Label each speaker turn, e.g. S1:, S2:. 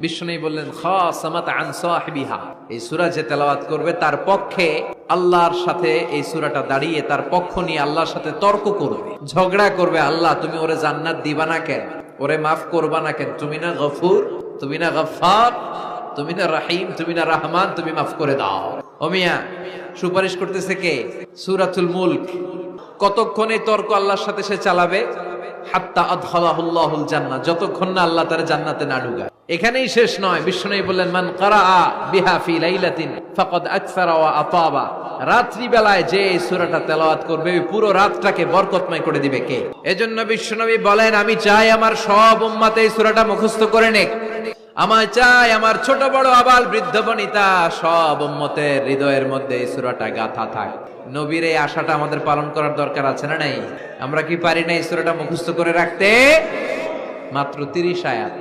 S1: বিষ্ণু বললেন, খাসামাত এই সূরা যে তেলাওয়াত করবে, তার পক্ষে আল্লাহর সাথে এই সুরাটা দাঁড়িয়ে তার পক্ষ নিয়ে আল্লাহর সাথে তর্ক করবে। ঝগড়া করবে, আল্লাহ, তুমি ওরে জান্নাত দিবা না কেন? ওরে মাফ করবা না কেন? তুমি না গফুর, তুমি না গফফার, তুমি না রাহিম, তুমি না রহমান, তুমি মাফ করে দাও। অমিয়া সুপারিশ করতেছে কে? সূরাতুল মুলক। কতক্ষণ তর্ক আল্লাহর সাথে সে চালাবে? যতক্ষণ না আল্লাহ তার জান্নাতে না ঢুকায়। এখানেই শেষ নয় বললেন, মান কারা যে এই সূরাটা তেলাওয়াত করবে পুরো রাতটাকে বরকতময় করে দিবে কে? এজন্য বিশ্বনবী বলেন, আমি চাই আমার সব উম্মাতে এই সূরাটা মুখস্থ করে নেক। আমায় চাই আমার ছোট বড় আবাল বৃদ্ধ বনিতা, সব মতের হৃদয়ের মধ্যে এই সুরাটা গাথা থাক। নবীর এই আশাটা আমাদের পালন করার দরকার আছে না নাই? আমরা কি পারি না এই সুরাটা মুখস্থ করে রাখতে? মাত্র তিরিশ আয়াত।